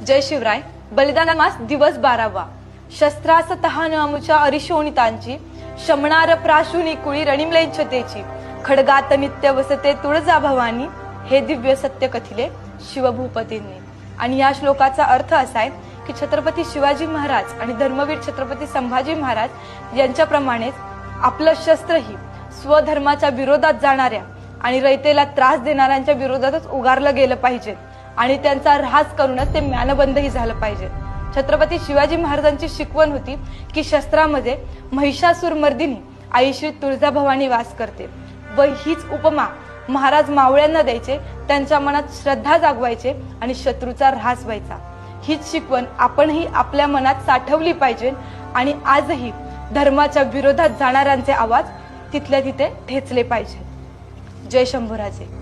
जय शिवराय. बलिदान मास दिवस बारावा. शस्त्रास तहानमुच्या अरिशोणितांची शमणार प्राशुनी कुळी रणिमलेंछतेची खडगात नित्य वसते तुळजा भवानी हे दिव्य सत्य कथिले शिवभूपतींनी. आणि या श्लोकाचा अर्थ असा आहे की छत्रपती शिवाजी महाराज आणि धर्मवीर छत्रपती संभाजी महाराज यांच्याप्रमाणेच आपलं शस्त्रही स्वधर्माच्या विरोधात जाणाऱ्या आणि रयतेला त्रास देणाऱ्यांच्या विरोधातच उगारलं गेलं पाहिजे. आणि त्यांचा ऱ्हास करूनच ते म्यानबंदही झालं पाहिजे. छत्रपती शिवाजी महाराजांची शिकवण होती की शस्त्रामध्ये महिषासूर मर्दिनी आईश्री तुळजाभवानी वास करते. व हीच उपमा महाराज मावळ्यांना द्यायचे त्यांच्या मनात श्रद्धा जागवायचे आणि शत्रूचा ऱ्हास व्हायचा. हीच शिकवण आपणही आपल्या मनात साठवली पाहिजे आणि आजही धर्माच्या विरोधात जाणाऱ्यांचे आवाज तिथल्या तिथे ठेचले पाहिजे. जय शंभूराजे.